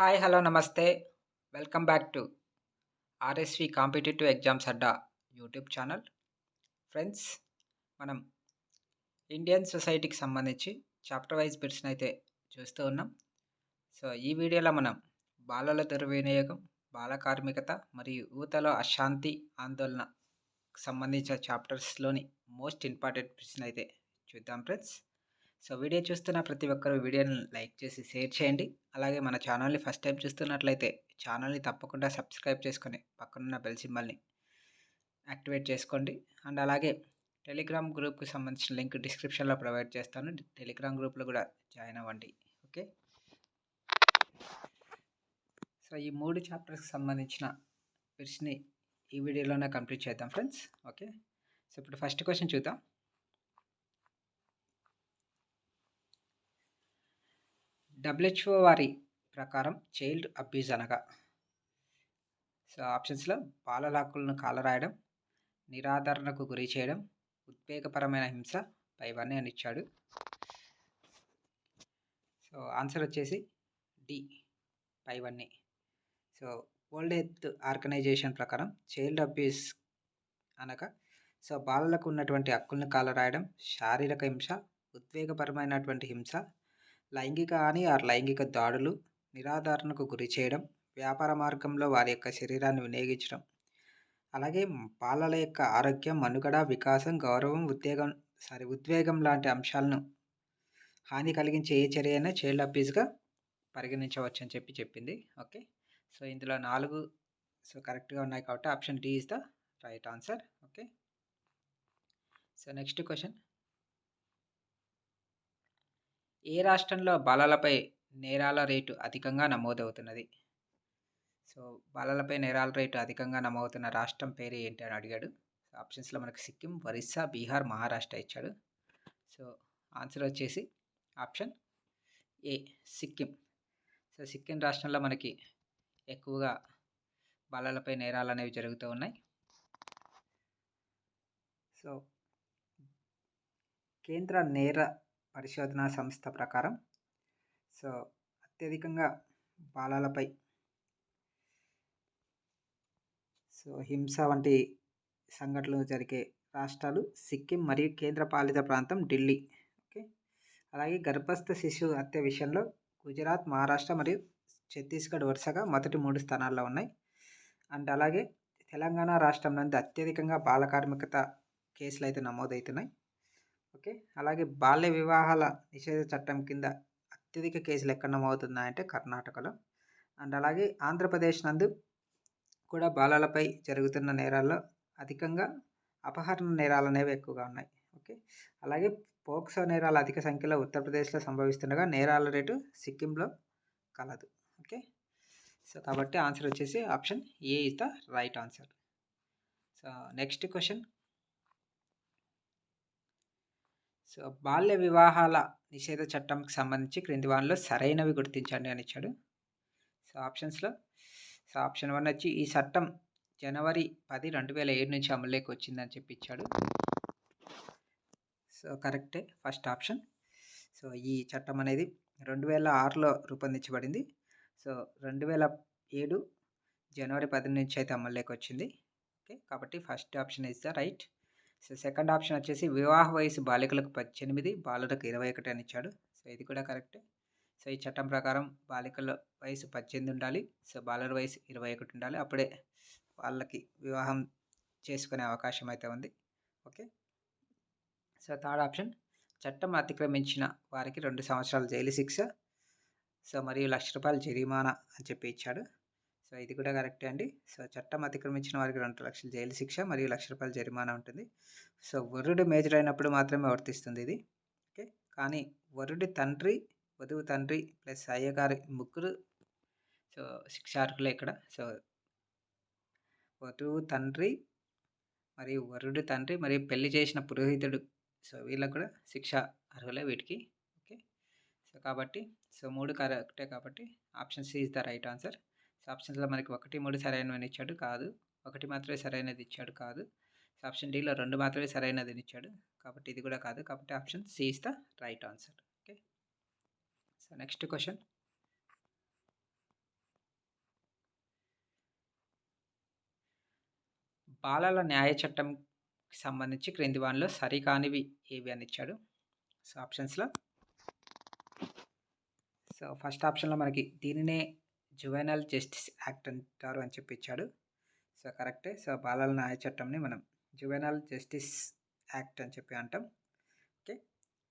Hi hello namaste welcome back to RSV competitive exams Adda YouTube channel friends మనం Indian సొసైటీకి సంబంధించి chapter wise బిట్స్ని అయితే చూస్తూ ఉన్నాం. సో ఈ వీడియోలో మనం బాలల దుర్వినియోగం బాల కార్మికత మరియు యువతలో అశాంతి ఆందోళనకు సంబంధించిన చాప్టర్స్లోని మోస్ట్ ఇంపార్టెంట్ బిట్స్ని అయితే చూద్దాం ఫ్రెండ్స్ సో వీడియో చూస్తున్న ప్రతి ఒక్కరు వీడియోని లైక్ చేసి షేర్ చేయండి. అలాగే మన ఛానల్ని ఫస్ట్ టైం చూస్తున్నట్లయితే ఛానల్ని తప్పకుండా సబ్స్క్రైబ్ చేసుకొని పక్కనున్న బెల్ సింబల్ని యాక్టివేట్ చేసుకోండి. అండ్ అలాగే టెలిగ్రామ్ గ్రూప్కి సంబంధించిన లింక్ డిస్క్రిప్షన్లో ప్రొవైడ్ చేస్తాను. టెలిగ్రామ్ గ్రూప్లో కూడా జాయిన్ అవ్వండి. ఓకే? సో ఈ మూడు చాప్టర్స్కి సంబంధించిన బిట్స్ని ఈ వీడియోలోనే కంప్లీట్ చేద్దాం ఫ్రెండ్స్. ఓకే? సో ఇప్పుడు ఫస్ట్ క్వశ్చన్ చూద్దాం. డబ్ల్యూహెచ్ఓ వారి ప్రకారం చైల్డ్ అబ్యూజ్ అనగా. సో ఆప్షన్స్లో బాలల హక్కులను కాలరాయడం నిరాదరణకు గురి చేయడం ఉద్వేగపరమైన హింస పైవన్నీ అని ఇచ్చాడు. సో ఆన్సర్ వచ్చేసి డి పైవన్నీ. సో వరల్డ్ హెల్త్ ఆర్గనైజేషన్ ప్రకారం చైల్డ్ అబ్యూస్ అనగా సో బాలలకు ఉన్నటువంటి హక్కులను కాలరాయడం శారీరక హింస ఉద్వేగపరమైనటువంటి హింస లైంగిక హాని ఆర్ లైంగిక దాడులు నిరాధారణకు గురి చేయడం వ్యాపార మార్గంలో వారి యొక్క శరీరాన్ని వినియోగించడం. అలాగే బాలల యొక్క ఆరోగ్యం మనుగడ వికాసం గౌరవం ఉద్వేగం సారీ ఉద్వేగం లాంటి అంశాలను హాని కలిగించే ఏ చర్య అయినా చైల్డ్ అబ్యూస్గా పరిగణించవచ్చు అని చెప్పి చెప్పింది. ఓకే? సో ఇందులో నాలుగు సో కరెక్ట్గా ఉన్నాయి కాబట్టి option D is the right answer. Okay? So next question. ఏ రాష్ట్రంలో బాలలపై నేరాల రేటు అధికంగా నమోదవుతున్నది? సో బాలలపై నేరాల రేటు అధికంగా నమోదవుతున్న రాష్ట్రం పేరు ఏంటి అని అడిగాడు. ఆప్షన్స్లో మనకు సిక్కిం ఒరిస్సా బీహార్ మహారాష్ట్ర ఇచ్చాడు. సో ఆన్సర్ వచ్చేసి option A Sikkim. So Sikkim రాష్ట్రంలో మనకి ఎక్కువగా బాలలపై నేరాలు అనేవి జరుగుతూ ఉన్నాయి. సో కేంద్ర నేర పరిశోధనా సంస్థ ప్రకారం. సో అత్యధికంగా బాలలపై సో హింస వంటి సంఘటనలు జరిగే రాష్ట్రాలు సిక్కిం మరియు కేంద్రపాలిత ప్రాంతం ఢిల్లీ. ఓకే? అలాగే గర్భస్థ శిశువు హత్య విషయంలో గుజరాత్ మహారాష్ట్ర మరియు ఛత్తీస్గఢ్ వరుసగా మొదటి మూడు స్థానాల్లో ఉన్నాయి. అండ్ అలాగే తెలంగాణ రాష్ట్రం నందు అత్యధికంగా బాల కార్మికత కేసులు అయితే నమోదవుతున్నాయి ఓకే. అలాగే బాల్య వివాహాల నిషేధ చట్టం కింద అత్యధిక కేసులు ఎక్కడ నమోదుతున్నాయంటే కర్ణాటకలో. అండ్ అలాగే ఆంధ్రప్రదేశ్ నందు కూడా బాలలపై జరుగుతున్న నేరాల్లో అధికంగా అపహరణ నేరాలు అనేవి ఎక్కువగా ఉన్నాయి. ఓకే. అలాగే పోక్సో నేరాలు అధిక సంఖ్యలో ఉత్తరప్రదేశ్లో సంభవిస్తుండగా నేరాల రేటు సిక్కింలో కలదు. ఓకే. సో కాబట్టి ఆన్సర్ వచ్చేసి option A is the right answer. So next question. So బాల్య వివాహాల నిషేధ చట్టంకి సంబంధించి క్రింది వానలో సరైనవి గుర్తించండి అని ఇచ్చాడు. సో ఆప్షన్స్లో సో ఆప్షన్ వన్ వచ్చి ఈ చట్టం జనవరి పది రెండు వేల ఏడు నుంచి అమలులోకి వచ్చిందని చెప్పి ఇచ్చాడు. సో కరెక్టే ఫస్ట్ ఆప్షన్. సో ఈ చట్టం అనేది రెండు వేల ఆరులో రూపొందించబడింది. సో రెండు వేల ఏడు జనవరి పది నుంచి అయితే అమలులోకి వచ్చింది. ఓకే కాబట్టి first option is the right. So second option వచ్చేసి వివాహ వయసు బాలికలకు పద్దెనిమిది బాలులకు ఇరవై ఒకటి అని ఇచ్చాడు. సో ఇది కూడా కరెక్టే. సో ఈ చట్టం ప్రకారం బాలికల వయసు పద్దెనిమిది ఉండాలి. సో బాలుల వయసు ఇరవై ఒకటి ఉండాలి. అప్పుడే వాళ్ళకి వివాహం చేసుకునే అవకాశం అయితే ఉంది. ఓకే? So third option. చట్టం అతిక్రమించిన వారికి రెండు సంవత్సరాల జైలు శిక్ష. సో మరియు లక్ష రూపాయల జరిమానా అని చెప్పి ఇచ్చాడు. సో ఇది కూడా కరెక్టే అండి. సో చట్టం అతిక్రమించిన వారికి రెండు లక్షల జైలు శిక్ష మరియు లక్ష రూపాయల జరిమానా ఉంటుంది. సో వరుడు మేజర్ అయినప్పుడు మాత్రమే వర్తిస్తుంది ఇది. ఓకే? కానీ వరుడి తండ్రి వధువు తండ్రి ప్లస్ అయ్యగారి ముగ్గురు సో శిక్షార్హులే ఇక్కడ. సో వధువు తండ్రి మరియు వరుడు తండ్రి మరియు పెళ్ళి చేసిన పురోహితుడు సో వీళ్ళకు కూడా శిక్ష అర్హులే వీటికి. ఓకే? సో కాబట్టి సో మూడు కరెక్టే కాబట్టి option C is the right answer. ఆప్షన్స్లో మనకి ఒకటి మూడు సరైనవని ఇచ్చాడు కాదు. ఒకటి మాత్రమే సరైనది ఇచ్చాడు కాదు. ఆప్షన్ డిలో రెండు మాత్రమే సరైనది ఇచ్చాడు. కాబట్టి ఇది కూడా కాదు. కాబట్టి option C is the right answer. Okay? So next question. బాలల న్యాయ చట్టం సంబంధించి క్రింది వానిలో సరికానివి ఏవి అని ఇచ్చాడు. సో ఆప్షన్స్లో. సో ఫస్ట్ ఆప్షన్లో మనకి దీనినే జువెనల్ జస్టిస్ యాక్ట్ అంటారు అని చెప్పి ఇచ్చాడు సో కరెక్టే. సో బాలల న్యాయ చట్టంని మనం జువెనల్ జస్టిస్ యాక్ట్ అని చెప్పి అంటాం. ఓకే.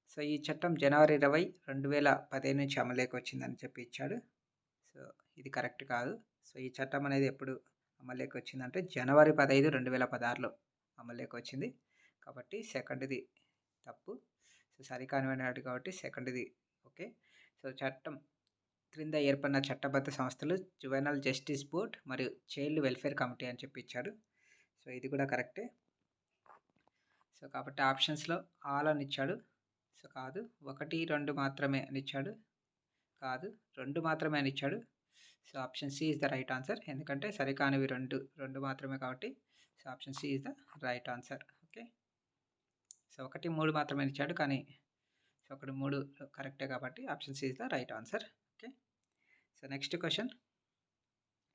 సో ఈ చట్టం జనవరి ఇరవై రెండు వేల పదిహేను నుంచి అమలులోకి వచ్చిందని చెప్పి ఇచ్చాడు. సో ఇది కరెక్ట్ కాదు. సో ఈ చట్టం అనేది ఎప్పుడు అమలులోకి వచ్చిందంటే జనవరి పదహైదు రెండు వేల పదహారులో అమలులోకి వచ్చింది. కాబట్టి సెకండ్ది తప్పు. సో సరికానివైనది కాబట్టి సెకండ్ది. ఓకే. సో చట్టం క్రింద ఏర్పడిన చట్టబద్ధ సంస్థలు జువెనల్ జస్టిస్ బోర్డ్ మరియు చైల్డ్ వెల్ఫేర్ కమిటీ అని చెప్పి ఇచ్చాడు సో ఇది కూడా కరెక్టే. సో కాబట్టి ఆప్షన్స్లో ఆల్ అని ఇచ్చాడు. సో కాదు. ఒకటి రెండు మాత్రమే అని ఇచ్చాడు. కాదు. రెండు మాత్రమే అని ఇచ్చాడు. So option C is the right answer. ఎందుకంటే సరికానివి రెండు రెండు మాత్రమే కాబట్టి so option C is the right answer. Okay? So ఒకటి మూడు మాత్రమే ఇచ్చాడు. కానీ సో ఒకటి మూడు కరెక్టే కాబట్టి option C is the right answer. So next question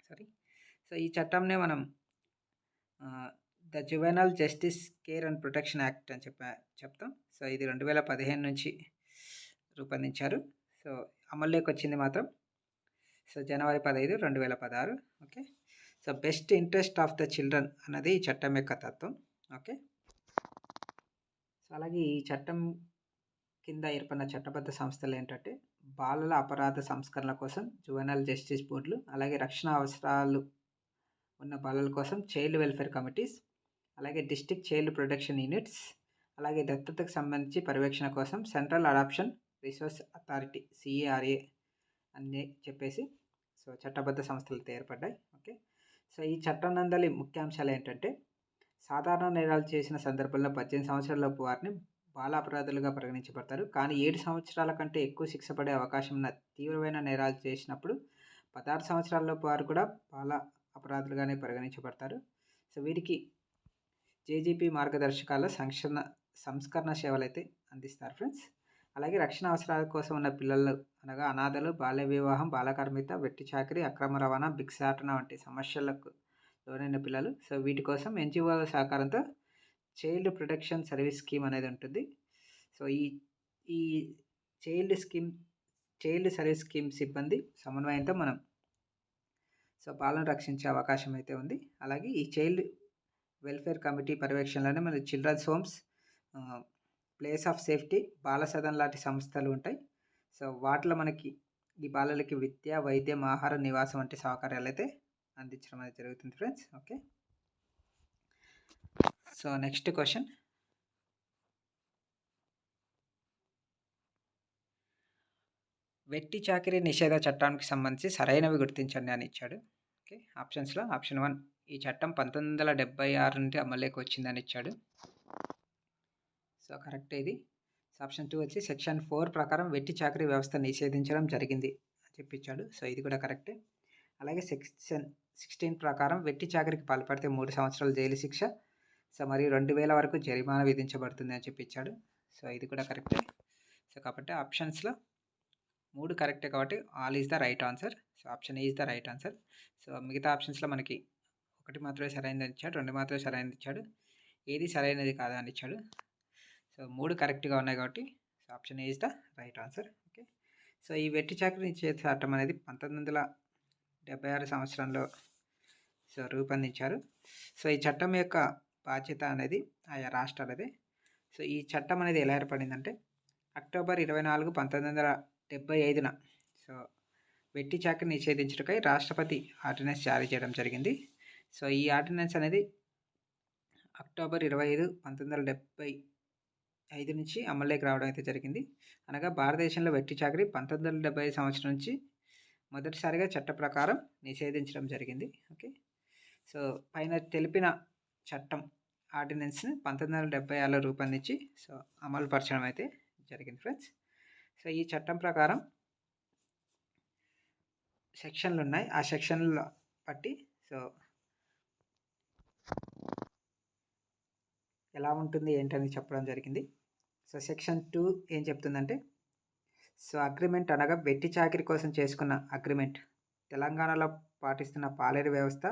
sorry so ఈ చట్టంనే మనం the juvenile justice care and protection act అని చెప్ప చెప్తాం. సో ఇది రెండు వేల పదిహేను నుంచి రూపొందించారు. సో అమల్లోకి వచ్చింది మాత్రం సో జనవరి పదహైదు రెండు వేల పదహారు. Okay. So best interest of the children అన్నది ఈ చట్టం యొక్క తత్వం. ఓకే. సో అలాగే ఈ చట్టం కింద ఏర్పడిన చట్టబద్ధ సంస్థలు ఏంటంటే బాలల అపరాధ సంస్కరణ కోసం జువెనల్ జస్టిస్ బోర్డులు అలాగే రక్షణ అవసరాలు ఉన్న బాలల కోసం చైల్డ్ వెల్ఫేర్ కమిటీస్ అలాగే డిస్టిక్ చైల్డ్ ప్రొటెక్షన్ యూనిట్స్ అలాగే దత్తతకు సంబంధించి పర్యవేక్షణ కోసం central adoption resource authority CARA అని చెప్పేసి సో చట్టబద్ధ సంస్థలతో ఏర్పడ్డాయి ఓకే? సో ఈ చట్టం నందలి ముఖ్యాంశాలు ఏంటంటే సాధారణ నేరాలు చేసిన సందర్భంలో పద్దెనిమిది సంవత్సరాలలోపు వారిని బాల అపరాధులుగా పరిగణించబడతారు. కానీ ఏడు సంవత్సరాల కంటే ఎక్కువ శిక్ష పడే అవకాశం ఉన్న తీవ్రమైన నేరాలు చేసినప్పుడు పదహారు సంవత్సరాలలోపు వారు కూడా బాల అపరాధులుగానే పరిగణించబడతారు. సో వీరికి జేజీపీ మార్గదర్శకాల సంక్షణ సంస్కరణ సేవలు అయితే అందిస్తారు ఫ్రెండ్స్. అలాగే రక్షణ అవసరాల కోసం ఉన్న పిల్లలు అనగా అనాథలు బాల్య వివాహం బాలకార్మిత వెట్టి చాకరీ అక్రమ రవాణా భిక్షాటన వంటి సమస్యలకు లోనైన పిల్లలు. సో వీటి కోసం ఎన్జిఓల సహకారంతో చైల్డ్ ప్రొటెక్షన్ సర్వీస్ స్కీమ్ అనేది ఉంటుంది. సో ఈ ఈ child scheme child service scheme సిబ్బంది సమన్వయంతో మనం సో బాలను రక్షించే అవకాశం అయితే ఉంది. అలాగే ఈ చైల్డ్ వెల్ఫేర్ కమిటీ పర్యవేక్షణలోనే మన children's homes place of safety Bal Sadan లాంటి సంస్థలు ఉంటాయి. సో వాటిలో మనకి ఈ బాలలకి విద్య వైద్యం ఆహారం నివాసం వంటి సౌకర్యాలు అయితే అందించడం అనేది జరుగుతుంది friends. Okay? So next question. వెట్టి చాకరీ నిషేధ చట్టానికి సంబంధించి సరైనవి గుర్తించండి అని ఇచ్చాడు. ఓకే ఆప్షన్స్లో ఆప్షన్ వన్ ఈ చట్టం పంతొమ్మిది వందల డెబ్బై ఆరు నుండి అమల్లోకి వచ్చిందని ఇచ్చాడు. సో కరెక్ట్ ఇది. ఆప్షన్ టూ వచ్చి సెక్షన్ ఫోర్ ప్రకారం వెట్టి చాకరీ వ్యవస్థ నిషేధించడం జరిగింది అని చెప్పించాడు సో ఇది కూడా కరెక్టే. అలాగే సెక్షన్ సిక్స్టీన్ ప్రకారం వెట్టి చాకరీకి పాల్పడితే మూడు సంవత్సరాల జైలు శిక్ష సో మరియు రెండు వేల వరకు జరిమానా విధించబడుతుంది అని చెప్పించాడు సో ఇది కూడా కరెక్టే. సో కాబట్టి ఆప్షన్స్లో మూడు కరెక్టే కాబట్టి all is the right answer. So option is the right answer. So మిగతా ఆప్షన్స్లో మనకి ఒకటి మాత్రమే సరైనది ఇచ్చాడు రెండు మాత్రమే సరైనది ఇచ్చాడు ఏది సరైనది కాదా అని ఇచ్చాడు. సో మూడు కరెక్ట్గా ఉన్నాయి కాబట్టి so option is the right answer. Okay. So ఈ వెట్టి చాకరీ నిషేధ చట్టం అనేది పంతొమ్మిది వందల డెబ్బై ఆరు సంవత్సరంలో సో రూపొందించారు. సో ఈ చట్టం యొక్క బాధ్యత అనేది ఆయా రాష్ట్రాలదే. సో ఈ చట్టం అనేది ఎలా ఏర్పడిందంటే అక్టోబర్ ఇరవై నాలుగు పంతొమ్మిది వందల డెబ్బై ఐదున సో వెట్టి చాకరి నిషేధించటకై రాష్ట్రపతి ఆర్డినెన్స్ జారీ చేయడం జరిగింది. సో ఈ ఆర్డినెన్స్ అనేది అక్టోబర్ ఇరవై ఐదు పంతొమ్మిది వందల డెబ్బై ఐదు నుంచి అమల్లోకి రావడం అయితే జరిగింది. అనగా భారతదేశంలో వెట్టి చాకరి పంతొమ్మిది వందల డెబ్బై ఐదు సంవత్సరం నుంచి మొదటిసారిగా చట్ట ప్రకారం నిషేధించడం జరిగింది. ఓకే? సో పైన తెలిపిన చట్టం ఆర్డినెన్స్ని పంతొమ్మిది వందల డెబ్బై ఆరులో రూపొందించి సో అమలు పరచడం అయితే జరిగింది ఫ్రెండ్స్. సో ఈ చట్టం ప్రకారం సెక్షన్లు ఉన్నాయి. ఆ సెక్షన్ల బట్టి సో ఎలా ఉంటుంది ఏంటని చెప్పడం జరిగింది. సో సెక్షన్ టూ ఏం చెప్తుందంటే సో అగ్రిమెంట్ అనగా వెట్టి చాకిరి కోసం చేసుకున్న అగ్రిమెంట్. తెలంగాణలో పాటిస్తున్న పాలేరు వ్యవస్థ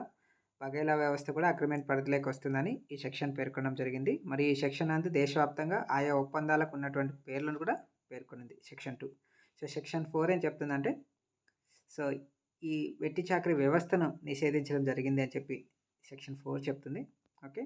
బఘేలా వ్యవస్థ కూడా అగ్రిమెంట్ పరిధిలోకి వస్తుందని ఈ సెక్షన్ పేర్కొనడం జరిగింది. మరి ఈ సెక్షన్ అందు దేశవ్యాప్తంగా ఆయా ఒప్పందాలకు ఉన్నటువంటి పేర్లను కూడా పేర్కొనింది section two. So section four ఏం చెప్తుందంటే సో ఈ వెట్టి చాకరీ వ్యవస్థను నిషేధించడం జరిగింది అని చెప్పి సెక్షన్ ఫోర్ చెప్తుంది. ఓకే?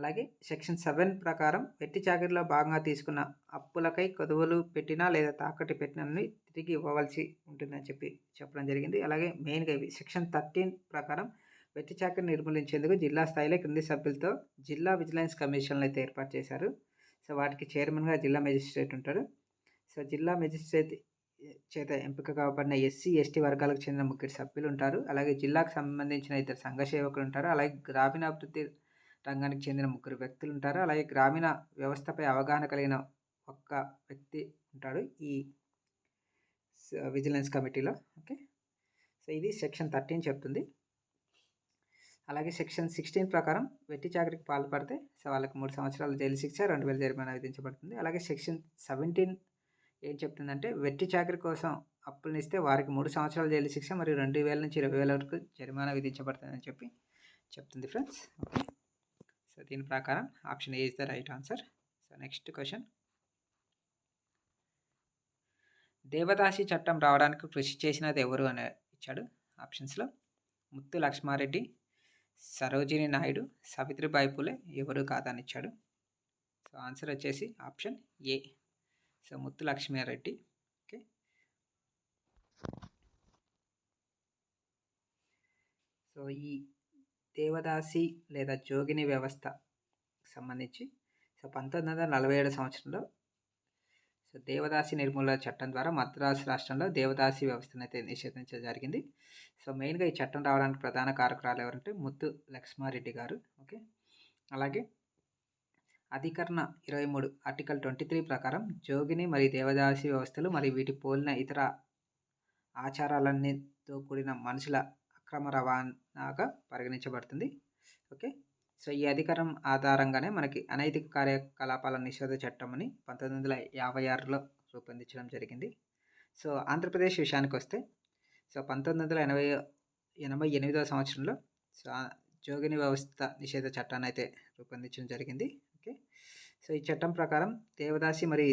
అలాగే సెక్షన్ సెవెన్ ప్రకారం వెట్టి చాకరీలో భాగంగా తీసుకున్న అప్పులకై కొదువులు పెట్టినా లేదా తాకట్టు పెట్టినని తిరిగి ఇవ్వవలసి ఉంటుందని చెప్పి చెప్పడం జరిగింది. అలాగే మెయిన్గా ఇవి సెక్షన్ థర్టీన్ ప్రకారం వెట్టి చాకరీ నిర్మూలించేందుకు జిల్లా స్థాయిలో క్రింది సభ్యులతో జిల్లా విజిలెన్స్ కమిషన్లు అయితే ఏర్పాటు చేశారు. సో వాటికి చైర్మన్గా జిల్లా మెజిస్ట్రేట్ ఉంటారు. సో జిల్లా మెజిస్ట్రేట్ చేత ఎంపిక కాబడిన ఎస్సీ ఎస్టీ వర్గాలకు చెందిన ముగ్గురు సభ్యులు ఉంటారు. అలాగే జిల్లాకు సంబంధించిన ఇద్దరు సంఘ సేవకులు ఉంటారు. అలాగే గ్రామీణాభివృద్ధి రంగానికి చెందిన ముగ్గురు వ్యక్తులు ఉంటారు అలాగే గ్రామీణ వ్యవస్థపై అవగాహన కలిగిన ఒక్క వ్యక్తి ఉంటాడు ఈ విజిలెన్స్ కమిటీలో. ఓకే? సో ఇది సెక్షన్ థర్టీన్ చెప్తుంది. అలాగే సెక్షన్ సిక్స్టీన్ ప్రకారం వెట్టి చాకరికి పాల్పడితే సో వాళ్ళకి మూడు సంవత్సరాల జైలు శిక్ష రెండు వేల జరిమానా విధించబడుతుంది. అలాగే సెక్షన్ సెవెంటీన్ ఏం చెప్తుందంటే వెట్టి చాకరి కోసం అప్పులను ఇస్తే వారికి మూడు సంవత్సరాల జైలు శిక్ష మరియు రెండు వేల నుంచి ఇరవై వేల వరకు జరిమానా విధించబడుతుందని చెప్పి చెప్తుంది ఫ్రెండ్స్. ఓకే? సో దీని ప్రకారం option A is the right answer so next question devadasi చట్టం రావడానికి కృషి చేసినది ఎవరు అని ఇచ్చాడు ఆప్షన్స్లో ముత్తు లక్ష్మారెడ్డి సరోజిని నాయుడు సావిత్రిబాయి పూలే ఎవరు కాదని ఇచ్చాడు. సో ఆన్సర్ వచ్చేసి option A so Muthu Lakshmareddy. Okay so ఈ దేవదాసి లేదా జోగిని వ్యవస్థ సంబంధించి. సో పంతొమ్మిది వందల నలభై ఏడు సంవత్సరంలో సో దేవదాసి నిర్మూలన చట్టం ద్వారా మద్రాసు రాష్ట్రంలో దేవదాసి వ్యవస్థను అయితే నిషేధించడం జరిగింది. సో మెయిన్గా ఈ చట్టం రావడానికి ప్రధాన కారకురాలు ఎవరంటే ముత్తు లక్ష్మారెడ్డి గారు. ఓకే? అలాగే అధికరణ ఇరవై మూడు ఆర్టికల్ ట్వంటీ త్రీ ప్రకారం జోగిని మరియు దేవదాసి వ్యవస్థలు మరియు వీటి పోలిన ఇతర ఆచారాలన్నీతో కూడిన మనుషుల అక్రమ రవాణా రవాణాగా పరిగణించబడుతుంది. ఓకే? సో ఈ అధికారం ఆధారంగానే మనకి అనైతిక కార్యకలాపాల నిషేధ చట్టం అని పంతొమ్మిది వందల యాభై ఆరులో రూపొందించడం జరిగింది. సో ఆంధ్రప్రదేశ్ విషయానికి వస్తే సో పంతొమ్మిది వందల ఎనభై ఎనభై ఎనిమిదవ సంవత్సరంలో సో జోగిని వ్యవస్థ నిషేధ చట్టాన్ని అయితే రూపొందించడం జరిగింది. ఓకే? సో ఈ చట్టం ప్రకారం దేవదాసి మరి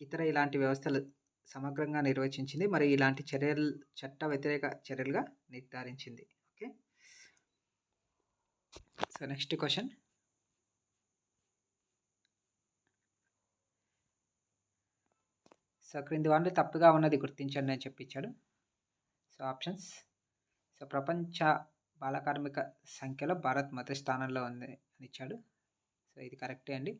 ఇతర ఇలాంటి వ్యవస్థలు సమగ్రంగా నిర్వచించింది మరి ఇలాంటి చర్యలు చట్ట వ్యతిరేక చర్యలుగా నిర్ధారించింది. సో నెక్స్ట్ క్వశ్చన్ సో క్రింది వాళ్ళు తప్పుగా ఉన్నది గుర్తించండి అని చెప్పించాడు. సో ఆప్షన్స్ సో ప్రపంచ బాలకార్మిక సంఖ్యలో భారత్ మొదటి స్థానంలో ఉంది అని ఇచ్చాడు. సో ఇది కరెక్టే అండి.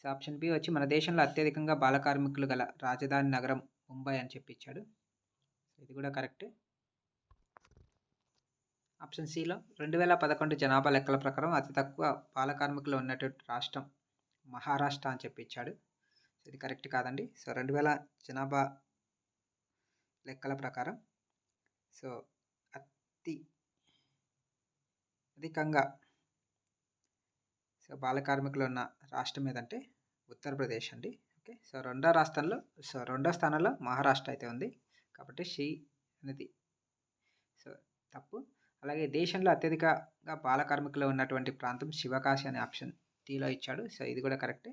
సో ఆప్షన్ బి వచ్చి మన దేశంలో అత్యధికంగా బాలకార్మికులు గల రాజధాని నగరం ముంబై అని చెప్పించాడు సో ఇది కూడా కరెక్టే. ఆప్షన్ సిలో రెండు వేల పదకొండు జనాభా లెక్కల ప్రకారం అతి తక్కువ బాల కార్మికులు ఉన్నటువంటి రాష్ట్రం మహారాష్ట్ర అని చెప్పి ఇచ్చాడు. సో ఇది కరెక్ట్ కాదండి. సో రెండు వేల జనాభా లెక్కల ప్రకారం సో అతి అధికంగా సో బాల కార్మికులు ఉన్న రాష్ట్రం ఏదంటే ఉత్తరప్రదేశ్ అండి. ఓకే. సో రెండో రాష్ట్రంలో సో రెండో స్థానంలో మహారాష్ట్ర అయితే ఉంది. కాబట్టి షీ అనేది సో తప్పు. అలాగే దేశంలో అత్యధికంగా బాల కార్మికులు ఉన్నటువంటి ప్రాంతం శివకాశి అనే ఆప్షన్ టీలో ఇచ్చాడు. సో ఇది కూడా కరెక్టే.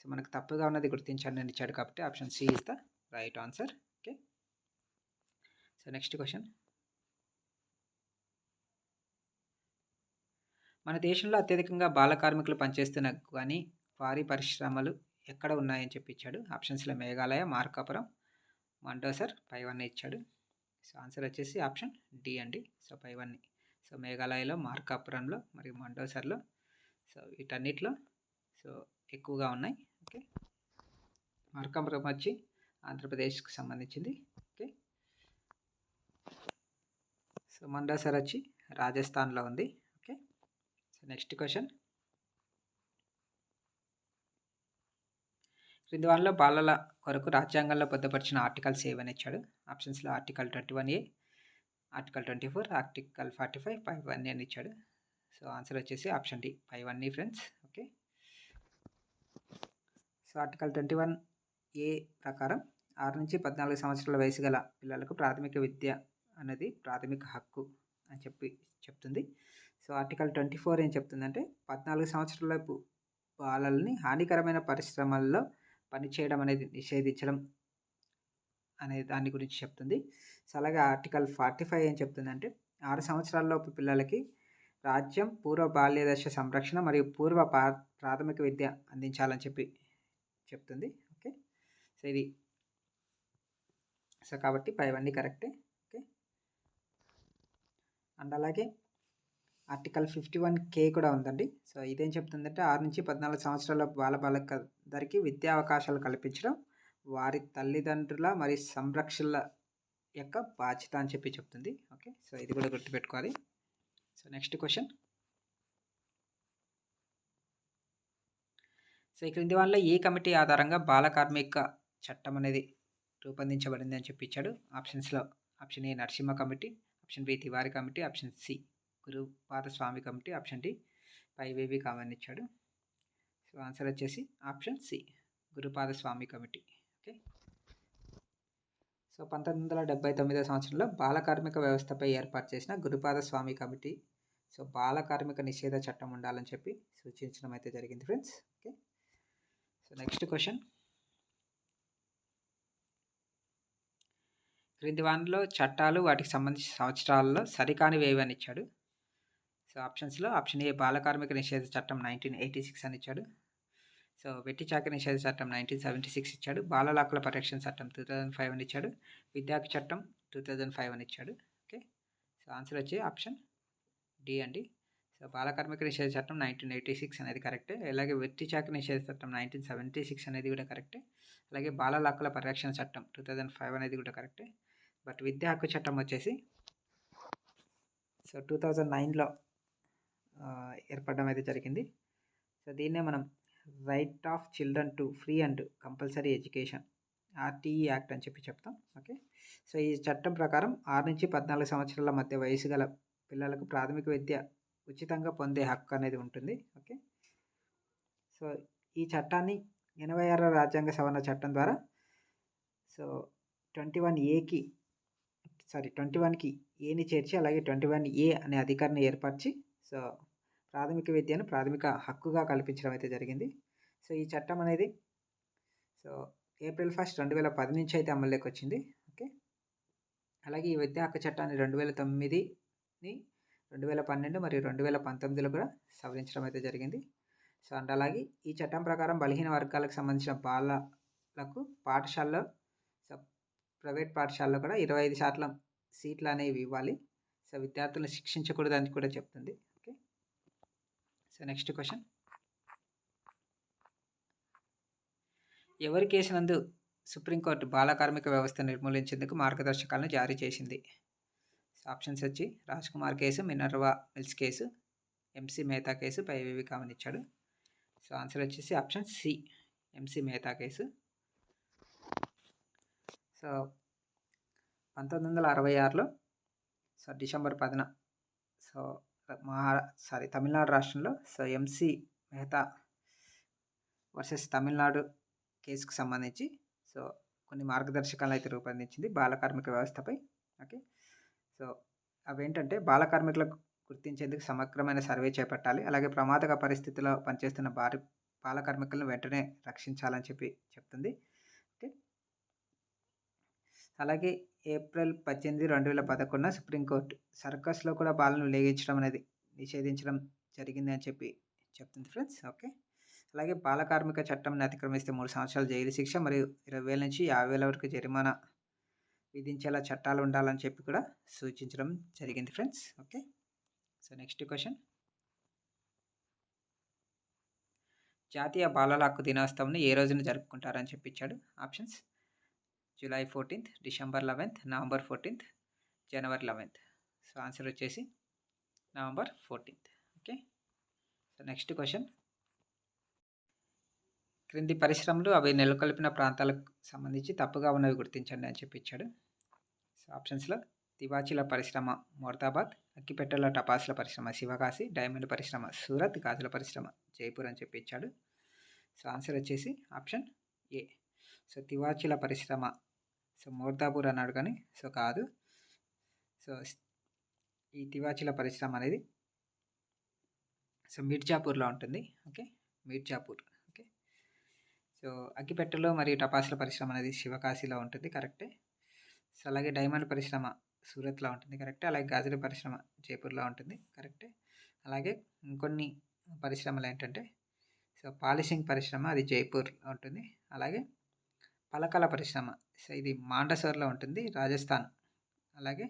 సో మనకు తప్పుగా ఉన్నది గుర్తించండి అని ఇచ్చాడు కాబట్టి option C is the right answer okay so next question మన దేశంలో అత్యధికంగా బాల కార్మికులు పనిచేస్తున్న కానీ క్వారీ పరిశ్రమలు ఎక్కడ ఉన్నాయని చెప్పి ఇచ్చాడు. ఆప్షన్స్లో మేఘాలయ మార్కాపురం మండోసర్ పైవన్నీ ఇచ్చాడు. సో ఆన్సర్ వచ్చేసి ఆప్షన్ డి అండి. సో పైవన్నీ సో మేఘాలయలో మార్కాపురంలో మరియు మండోసర్లో. సో వీటన్నిటిలో సో ఎక్కువగా ఉన్నాయి. ఓకే. మార్కాపురం వచ్చి ఆంధ్రప్రదేశ్కి సంబంధించింది. ఓకే. సో మండోసర్ వచ్చి రాజస్థాన్లో ఉంది. ఓకే. So next question. క్రింది వాళ్ళలో బాలల కొరకు రాజ్యాంగంలో పొందుపరిచిన ఆర్టికల్స్ ఏవని ఇచ్చాడు? ఆప్షన్స్లో article twenty one A article twenty four article forty five five one అని ఇచ్చాడు. సో ఆన్సర్ వచ్చేసి ఆప్షన్ డి ఫైవ్ వన్ ఈ friends. Okay. So article twenty one A ప్రకారం ఆరు నుంచి పద్నాలుగు సంవత్సరాల వయసు గల పిల్లలకు ప్రాథమిక విద్య అనేది ప్రాథమిక హక్కు అని చెప్పి చెప్తుంది. సో ఆర్టికల్ ట్వంటీ ఫోర్ ఏం చెప్తుందంటే పద్నాలుగు సంవత్సరాలపు బాలల్ని హానికరమైన పరిశ్రమల్లో పనిచేయడం అనేది నిషేధించడం అనే దాని గురించి చెప్తుంది. సో అలాగే ఆర్టికల్ ఫార్టీ ఫైవ్ ఏం చెప్తుందంటే ఆరు సంవత్సరాలలోపు పిల్లలకి రాజ్యం పూర్వ బాల్య దశ సంరక్షణ మరియు పూర్వ ప్రాథమిక విద్య అందించాలని చెప్పి చెప్తుంది. ఓకే? సో ఇది. సో కాబట్టి పైవన్నీ కరెక్టే. ఓకే? అండ్ అలాగే ఆర్టికల్ ఫిఫ్టీ వన్ కే కూడా ఉందండి. సో ఇదేం చెప్తుందంటే ఆరు నుంచి పద్నాలుగు సంవత్సరాల బాల బాలికలకి విద్యా అవకాశాలు కల్పించడం వారి తల్లిదండ్రుల మరియు సంరక్షణల యొక్క బాధ్యత అని చెప్పి చెప్తుంది. ఓకే సో ఇది కూడా గుర్తుపెట్టుకోవాలి. So next question. సో ఈ క్రింది వాళ్ళ ఏ కమిటీ ఆధారంగా బాల కార్మిక చట్టం అనేది రూపొందించబడింది అని చెప్పి ఇచ్చాడు. ఆప్షన్స్లో option A Narasimha committee option B Tiwari committee option C Gurupada Swamy committee option D పైవేవి common ఇచ్చాడు. సో ఆన్సర్ వచ్చేసి option C Gurupada Swamy committee. Okay. So పంతొమ్మిది వందల డెబ్బై తొమ్మిదో సంవత్సరంలో బాల కార్మిక వ్యవస్థపై ఏర్పాటు చేసిన గురుపాద స్వామి కమిటీ. సో బాల కార్మిక నిషేధ చట్టం ఉండాలని చెప్పి సూచించడం అయితే జరిగింది friends. Okay. So next question. క్రింది వానలో చట్టాలు వాటికి సంబంధించిన సంవత్సరాలలో సరికానివి అని ఇచ్చాడు. సో ఆప్షన్స్లో ఆప్షన్ ఏ బాలకార్మిక నిషేధ చట్టం నైన్టీన్ ఎయిటీ సిక్స్ అని ఇచ్చాడు. సో వెట్టి చాకరి నిషేధ చట్టం నైన్టీన్ సెవెంటీ సిక్స్ ఇచ్చాడు. బాలల హక్కుల పరిరక్షణ చట్టం టూ థౌజండ్ ఫైవ్ అని ఇచ్చాడు. విద్యార్థి చట్టం టూ థౌజండ్ ఫైవ్ అని ఇచ్చాడు. ఓకే? సో ఆన్సర్ వచ్చి ఆప్షన్ డి అండి. సో బాలకార్మిక నిషేధ చట్టం నైన్టీన్ ఎయిటీ సిక్స్ అనేది కరెక్టే. అలాగే వెట్టి చాక నిషేధ చట్టం నైన్టీన్ సెవెంటీ సిక్స్ అనేది కూడా కరెక్టే. అలాగే బాలల హక్కుల పరిరక్షణ చట్టం టూ థౌజండ్ ఫైవ్ అనేది కూడా కరెక్టే. బట్ విద్యా హక్కు చట్టం వచ్చేసి సో టూ థౌజండ్ నైన్లో ఏర్పడడం అయితే జరిగింది. సో దీన్నే మనం right of children to free and compulsory education RTE act అని చెప్పి చెప్తాం. ఓకే? సో ఈ చట్టం ప్రకారం ఆరు నుంచి పద్నాలుగు సంవత్సరాల మధ్య వయసు గల పిల్లలకు ప్రాథమిక విద్య ఉచితంగా పొందే హక్కు అనేది ఉంటుంది. ఓకే? సో ఈ చట్టాన్ని ఎనభై ఆరో రాజ్యాంగ సవరణ చట్టం ద్వారా సో ట్వంటీ వన్ ఏకి సారీ ట్వంటీ వన్కి ఏని చేర్చి అలాగే ట్వంటీ వన్ ఏ అనే అధికారిని ఏర్పరిచి సో ప్రాథమిక విద్యను ప్రాథమిక హక్కుగా కల్పించడం అయితే జరిగింది. సో ఈ చట్టం అనేది సో ఏప్రిల్ ఫస్ట్ రెండు వేల పది నుంచి అయితే అమల్లోకి వచ్చింది. ఓకే? అలాగే ఈ విద్యా హక్కు చట్టాన్ని రెండు వేల తొమ్మిదిని రెండు వేల పన్నెండు మరియు రెండు వేల పంతొమ్మిదిలో కూడా సవరించడం అయితే జరిగింది. సో అండ్ అలాగే ఈ చట్టం ప్రకారం బలహీన వర్గాలకు సంబంధించిన బాలలకు పాఠశాలలో సో ప్రైవేట్ పాఠశాలలో కూడా ఇరవై ఐదు శాతం సీట్లు అనేవి ఇవ్వాలి. సో విద్యార్థులను శిక్షించకూడదని కూడా చెప్తుంది. సో నెక్స్ట్ క్వశ్చన్ ఎవరి కేసు నందు సుప్రీంకోర్టు బాల కార్మిక వ్యవస్థ నిర్మూలించేందుకు మార్గదర్శకాలను జారీ చేసింది? సో ఆప్షన్స్ వచ్చి Raj Kumar case Minerva Mills case MC Mehta case పైవేవి common ఇచ్చాడు సో ఆన్సర్ వచ్చేసి option C MC Mehta case. So పంతొమ్మిది వందల అరవై ఆరులో సో డిసెంబర్ పదిన సో మహా సారీ తమిళనాడు రాష్ట్రంలో so MC Mehta versus Tamil Nadu కేసుకు సంబంధించి సో కొన్ని మార్గదర్శకాలు అయితే రూపొందించింది బాల కార్మిక వ్యవస్థపై ఓకే? సో అవేంటంటే బాల కార్మికులకు గుర్తించేందుకు సమగ్రమైన సర్వే చేపట్టాలి అలాగే ప్రమాదక పరిస్థితిలో పనిచేస్తున్న భారీ బాల కార్మికులను వెంటనే రక్షించాలని చెప్పి చెప్తుంది ఓకే? అలాగే ఏప్రిల్ పద్దెనిమిది రెండు వేల పదకొండున సుప్రీంకోర్టు సర్కస్లో కూడా బాలను లేగించడం అనేది నిషేధించడం జరిగింది అని చెప్పి చెప్తుంది ఫ్రెండ్స్. ఓకే. అలాగే బాల కార్మిక చట్టంని అతిక్రమిస్తే మూడు సంవత్సరాలు జైలు శిక్ష మరియు ఇరవై వేల నుంచి యాభై వేల వరకు జరిమానా విధించేలా చట్టాలు ఉండాలని చెప్పి కూడా సూచించడం జరిగింది friends. Okay. So next question. జాతీయ బాలల హక్కు దినోత్సవం ఏ రోజున జరుపుకుంటారని చెప్పించాడు options. July fourteenth December eleventh November fourteenth January eleventh. So answer వచ్చేసి November fourteenth. Okay? So next question. క్రింది పరిశ్రమలు అవి నెలకొల్పిన ప్రాంతాలకు సంబంధించి తప్పుగా ఉన్నవి గుర్తించండి అని చెప్పించాడు సో ఆప్షన్స్లో తివాచీల పరిశ్రమ మోర్దాబాద్ అక్కిపెట్టెల టపాసుల పరిశ్రమ శివకాశి డైమండ్ పరిశ్రమ సూరత్ గాజుల పరిశ్రమ జైపూర్ అని చెప్పించాడు సో ఆన్సర్ వచ్చేసి ఆప్షన్ ఏ. సో తివాచీల పరిశ్రమ సో మోర్దాపూర్ అన్నాడు కానీ సో కాదు. సో ఈ తివాచీల పరిశ్రమ అనేది సో మిర్జాపూర్లో ఉంటుంది. ఓకే? మిర్జాపూర్. ఓకే? సో అగ్గిపెట్టెలో మరియు టపాసుల పరిశ్రమ అనేది శివకాశిలో ఉంటుంది కరెక్టే? సో అలాగే డైమండ్ పరిశ్రమ సూరత్లో ఉంటుంది కరెక్టే? అలాగే గాజుల పరిశ్రమ జైపూర్లో ఉంటుంది కరెక్టే? అలాగే ఇంకొన్ని పరిశ్రమలు ఏంటంటే సో పాలిషింగ్ పరిశ్రమ అది జైపూర్లో ఉంటుంది. అలాగే పలకల పరిశ్రమ. సో ఇది మాండసోర్లో ఉంటుంది రాజస్థాన్. అలాగే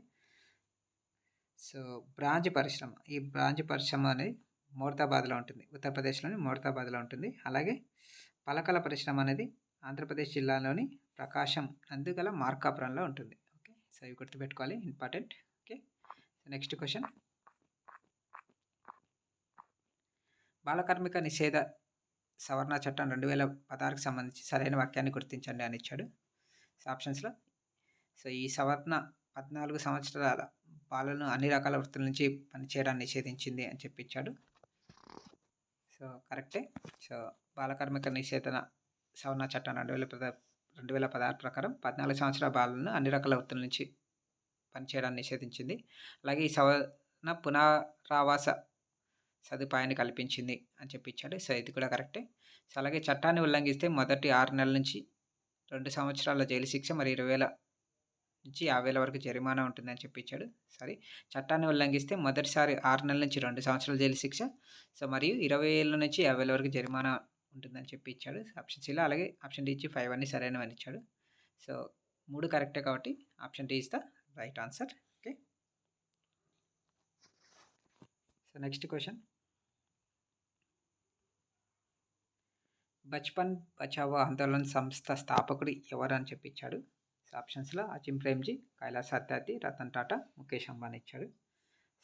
సో బ్రాంజ్ పరిశ్రమ. ఈ బ్రాంజ్ పరిశ్రమ అనేది మోర్తాబాద్లో ఉంటుంది. ఉత్తరప్రదేశ్లోని మోర్తాబాద్లో ఉంటుంది. అలాగే పలకల పరిశ్రమ అనేది ఆంధ్రప్రదేశ్ జిల్లాలోని ప్రకాశం నందుగల మార్కాపురంలో ఉంటుంది. ఓకే సో ఇవి గుర్తుపెట్టుకోవాలి ఇంపార్టెంట్. Okay next question. బాలకార్మిక నిషేధ సవరణ చట్టం రెండు వేల పదహారుకి సంబంధించి సరైన వాక్యాన్ని గుర్తించండి అని ఇచ్చాడు. ఆప్షన్స్లో. సో ఈ సవరణ పద్నాలుగు సంవత్సరాల బాలను అన్ని రకాల వృత్తుల నుంచి పనిచేయడాన్ని నిషేధించింది అని చెప్పించాడు. సో కరెక్టే. సో బాలకార్మిక నిషేధన సవరణ చట్టం రెండు వేల పద రెండు వేల పదహారు ప్రకారం పద్నాలుగు సంవత్సరాల బాలను అన్ని రకాల వృత్తుల నుంచి పనిచేయడాన్ని నిషేధించింది. అలాగే ఈ సవరణ పునరావాస సదుపాయాన్ని కల్పించింది అని చెప్పించాడు. సో ఇది కూడా కరెక్టే. సో అలాగే చట్టాన్ని ఉల్లంఘిస్తే మొదటి ఆరు నెలల నుంచి రెండు సంవత్సరాల జైలు శిక్ష మరి ఇరవై వేల నుంచి యాభై వేల వరకు జరిమానా ఉంటుందని చెప్పించాడు. సారీ చట్టాన్ని ఉల్లంఘిస్తే మొదటిసారి ఆరు నెలల నుంచి రెండు సంవత్సరాల జైలు శిక్ష సో మరియు ఇరవై ఏళ్ళ నుంచి యాభై వేల వరకు జరిమానా ఉంటుందని చెప్పి ఇచ్చాడు ఆప్షన్ సిలో అలాగే ఆప్షన్ డి ఇచ్చి ఫైవ్ అన్ని సరైనవని ఇచ్చాడు. సో మూడు కరెక్టే కాబట్టి option D is the right answer. Okay. So next question. Bachpan Bachao Andolan సంస్థ స్థాపకుడు ఎవరు అని సో ఆప్షన్స్లో అచిం ప్రేమ్జీ కైలాస్ సత్యార్థి రతన్ టాటా ముఖేష్ అంబానీ ఇచ్చాడు.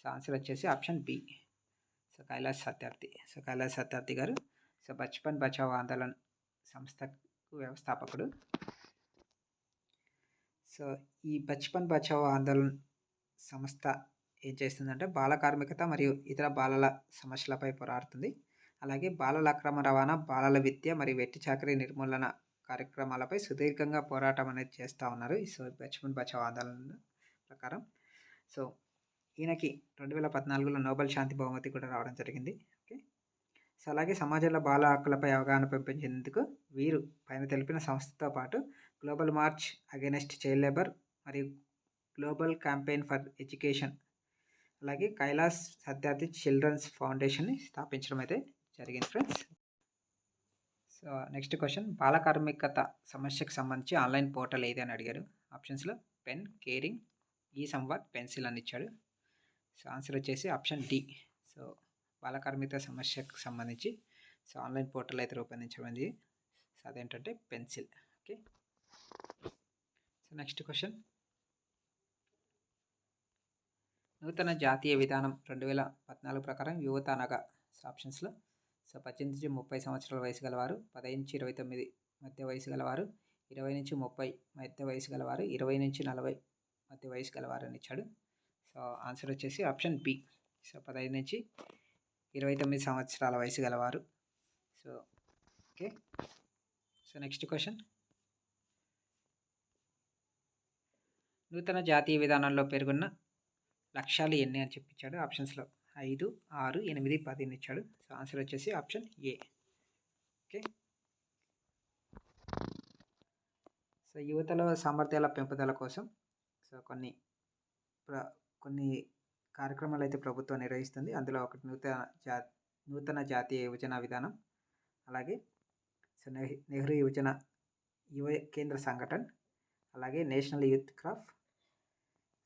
సో ఆన్సర్ వచ్చేసి option B. So Kailash Satyarthi so Kailash Satyarthi గారు సో బచ్పన్ బచావో ఆందోళన్ సంస్థకు వ్యవస్థాపకుడు. సో ఈ బచ్పన్ బచావో ఆందోళన్ సంస్థ ఏం చేస్తుందంటే బాల కార్మికత మరియు ఇతర బాలల సమస్యలపై పోరాడుతుంది. అలాగే బాలల అక్రమ రవాణా బాలల విద్య మరియు వెట్టి చాకరీ నిర్మూలన కార్యక్రమాలపై సుదీర్ఘంగా పోరాటం అనేది చేస్తూ ఉన్నారు. సో బచ్పన్ బచావ్ ఆందోళన ప్రకారం. సో ఈయనకి రెండు వేల పద్నాలుగులో నోబెల్ శాంతి బహుమతి కూడా రావడం జరిగింది. ఓకే? సో అలాగే సమాజంలో బాల హక్కులపై అవగాహన పెంపొందేందుకు వీరు పైన తెలిపిన సంస్థతో పాటు global march against child labour మరియు గ్లోబల్ క్యాంపెయిన్ ఫర్ ఎడ్యుకేషన్ అలాగే కైలాస్ సత్యార్థి చిల్డ్రన్స్ ఫౌండేషన్ని స్థాపించడం అయితే జరిగింది ఫ్రెండ్స్ సో నెక్స్ట్ క్వశ్చన్ బాలకార్మికత సమస్యకు సంబంధించి ఆన్లైన్ పోర్టల్ ఏది అని అడిగారు? ఆప్షన్స్లో పెన్ కేరింగ్ ఈ సంవాద్ పెన్సిల్ అని ఇచ్చాడు. సో ఆన్సర్ వచ్చేసి ఆప్షన్ డి సో బాలకార్మిక సమస్యకు సంబంధించి సో ఆన్లైన్ పోర్టల్ అయితే రూపొందించబడింది సో అదేంటంటే pencil. Okay so next question నూతన జాతీయ విధానం రెండు వేల పద్నాలుగు ప్రకారం యువత అనగా. ఆప్షన్స్లో సో పద్దెనిమిది నుంచి ముప్పై సంవత్సరాల వయసు గలవారు పదహైదు నుంచి ఇరవై తొమ్మిది మధ్య వయసు గలవారు ఇరవై నుంచి ముప్పై మధ్య వయసు గలవారు ఇరవై నుంచి నలభై మధ్య వయసు గలవారు అని ఇచ్చాడు. సో ఆన్సర్ వచ్చేసి ఆప్షన్ బి. సో పదహైదు నుంచి ఇరవై తొమ్మిది సంవత్సరాల వయసు గలవారు. So okay. So next question. నూతన జాతీయ విధానంలో పేర్కొన్న లక్ష్యాలు ఎన్ని అని చెప్పించాడు ఆప్షన్స్లో. ఐదు ఆరు ఎనిమిది పదిని ఇచ్చాడు. సో ఆన్సర్ వచ్చేసి ఆప్షన్ ఏ. ఓకే. సో యువతలో సామర్థ్యాల పెంపుదల కోసం సో కొన్ని ప్ర కొన్ని కార్యక్రమాలు అయితే ప్రభుత్వం నిర్వహిస్తుంది. అందులో ఒకటి నూతన జా నూతన జాతీయ యువజన విధానం అలాగే సో నెహ్రూ యువజన యువ కేంద్ర సంఘటన అలాగే national youth corps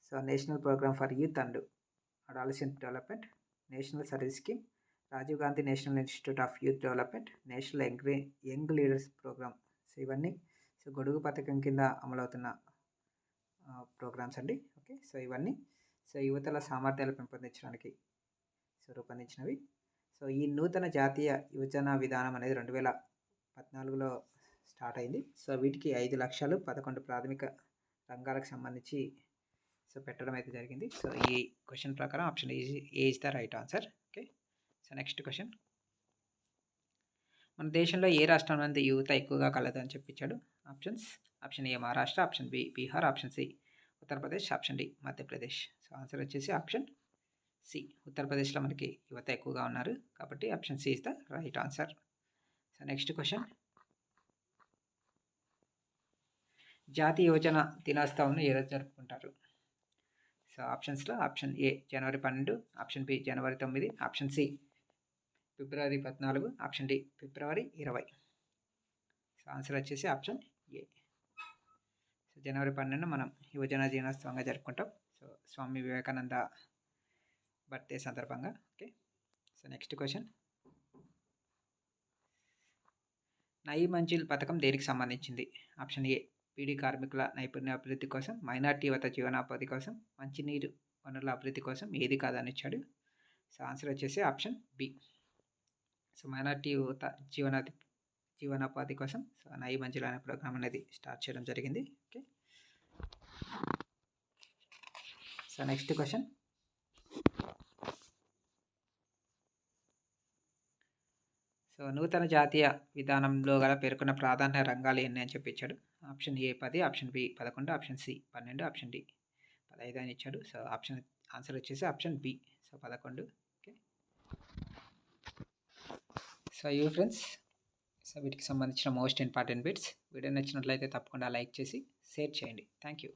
so national programme for youth and adolescent development national service scheme Rajiv Gandhi national institute of youth development national angry young leaders programme. So ఇవన్నీ సో గొడుగు పథకం కింద అమలవుతున్న ప్రోగ్రామ్స్ అండి. ఓకే సో ఇవన్నీ so యువతల సామర్థ్యాలు పెంపొందించడానికి సో రూపొందించినవి. సో ఈ నూతన జాతీయ యువజన విధానం అనేది రెండు వేల పద్నాలుగులో స్టార్ట్ అయింది. సో వీటికి ఐదు లక్షలు పదకొండు ప్రాథమిక రంగాలకు సంబంధించి సో పెట్టడం అయితే జరిగింది. సో ఈ క్వశ్చన్ ప్రకారం option is A the right answer. Okay. So next question. మన దేశంలో ఏ రాష్ట్రం నుండి యువత ఎక్కువగా కలదని చెప్పించాడు? Options. Option A Maharashtra option B Bihar option C Uttar Pradesh option D Madhya Pradesh. So answer వచ్చేసి ఆప్షన్ సి. ఉత్తరప్రదేశ్లో మనకి యువత ఎక్కువగా ఉన్నారు కాబట్టి option C is the right answer. So next question. జాతీయ యువజన దినోత్సవంను ఏ రోజు జరుపుకుంటారు? సో ఆప్షన్స్లో ఆప్షన్ ఏ జనవరి పన్నెండు ఆప్షన్ బి జనవరి తొమ్మిది ఆప్షన్ సి ఫిబ్రవరి పద్నాలుగు ఆప్షన్ డి ఫిబ్రవరి ఇరవై. సో ఆన్సర్ వచ్చేసి ఆప్షన్ ఏ సో జనవరి పన్నెండు మనం యువజన దినోత్సవంగా జరుపుకుంటాం. సో స్వామి వివేకానంద బర్త్డే సందర్భంగా okay so next question Nayi Manzil పథకం దేనికి సంబంధించింది? ఆప్షన్ ఏ పీడీ కార్మికుల నైపుణ్య అభివృద్ధి కోసం మైనార్టీ యువత జీవనోపాధి కోసం మంచినీరు వనరుల అభివృద్ధి కోసం ఏది కాదని ఇచ్చాడు సో ఆన్సర్ వచ్చేసి ఆప్షన్ బి. సో మైనార్టీ యువత జీవనాది జీవనోపాధి కోసం సో నై మంజుల అనే ప్రోగ్రామ్ అనేది స్టార్ట్ చేయడం జరిగింది. Okay. So next question. So నూతన జాతీయ విధానంలో గల పేర్కొన్న ప్రాధాన్య రంగాలు ఎన్ని అని చెప్పి ఇచ్చాడు ఆప్షన్ ఏ పది ఆప్షన్ బి పదకొండు ఆప్షన్ సి పన్నెండు ఆప్షన్ డి పదహైదు అని ఇచ్చాడు. సో ఆప్షన్ ఆన్సర్ వచ్చేసి ఆప్షన్ బి. సో పదకొండు. Okay. So you friends so వీటికి సంబంధించిన మోస్ట్ ఇంపార్టెంట్ బిట్స్ వీడియో నచ్చినట్లయితే తప్పకుండా లైక్ చేసి షేర్ చేయండి. Thank you